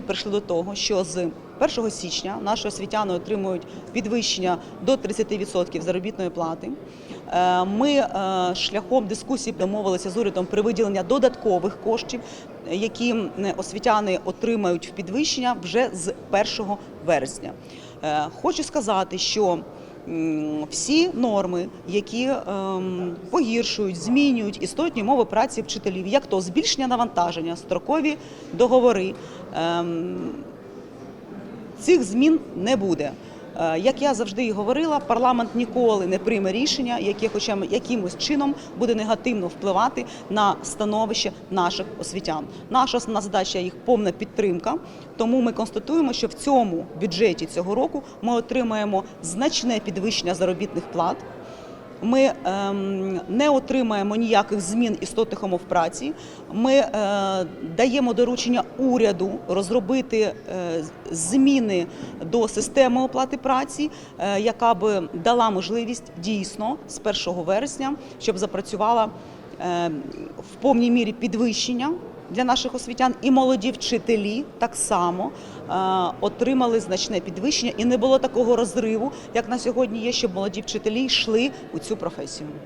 ми прийшли до того, що з 1 січня наші освітяни отримують підвищення до 30% заробітної плати. Е, Ми е, шляхом дискусії домовилися з урядом при виділення додаткових коштів, які освітяни отримають в підвищення вже з 1 вересня. Е, Хочу сказати, що всі норми, які ем, погіршують, змінюють істотні мови праці вчителів, як то збільшення навантаження, строкові договори. ем, Цих змін не буде. Е, Як я завжди і говорила, парламент ніколи не прийме рішення, яке хоча якимось чином буде негативно впливати на становище наших освітян. Наша основна задача їх повна підтримка. Тому ми констатуємо, що в цьому бюджеті цього року ми отримаємо значне підвищення заробітних плат. Ми ем, не отримаємо ніяких змін істотних умов праці. Ми е, даємо доручення уряду розробити е, зміни до системи оплати праці, е, яка би дала можливість дійсно з 1 вересня, щоб запрацювала е, в повній мірі підвищення. Для наших освітян і молоді вчителі так само е, отримали значне підвищення, і не було такого розриву, як на сьогодні є, щоб молоді вчителі йшли у цю професію.